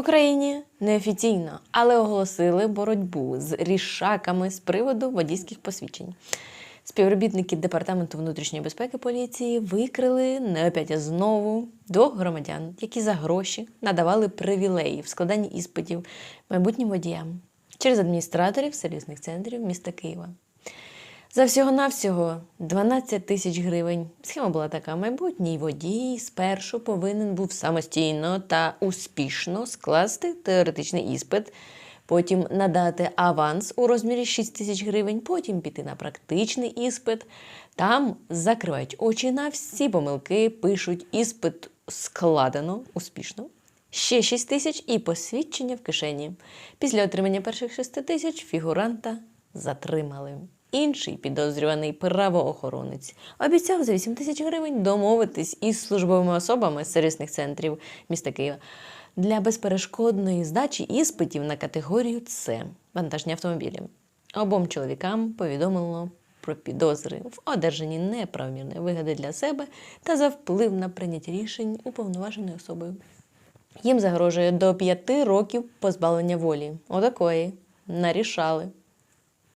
Україні неофіційно, але оголосили боротьбу з рішаками з приводу водійських посвідчень. Співробітники департаменту внутрішньої безпеки поліції викрили не опять знову двох громадян, які за гроші надавали привілеї в складанні іспитів майбутнім водіям через адміністраторів сервісних центрів міста Києва. За всього-навсього 12 тисяч гривень. Схема була така: майбутній водій спершу повинен був самостійно та успішно скласти теоретичний іспит, потім надати аванс у розмірі 6 тисяч гривень, потім піти на практичний іспит. Там закривають очі на всі помилки, пишуть іспит складено успішно. Ще 6 тисяч і посвідчення в кишені. Після отримання перших 6 тисяч фігуранта затримали. Інший підозрюваний правоохоронець обіцяв за 8 тисяч гривень домовитись із службовими особами сервісних центрів міста Києва для безперешкодної здачі іспитів на категорію С вантажні автомобілі. Обом чоловікам повідомлено про підозри в одержанні неправомірної вигоди для себе та за вплив на прийняття рішень уповноваженою особою. Їм загрожує до п'яти років позбавлення волі. Отакої нарішали.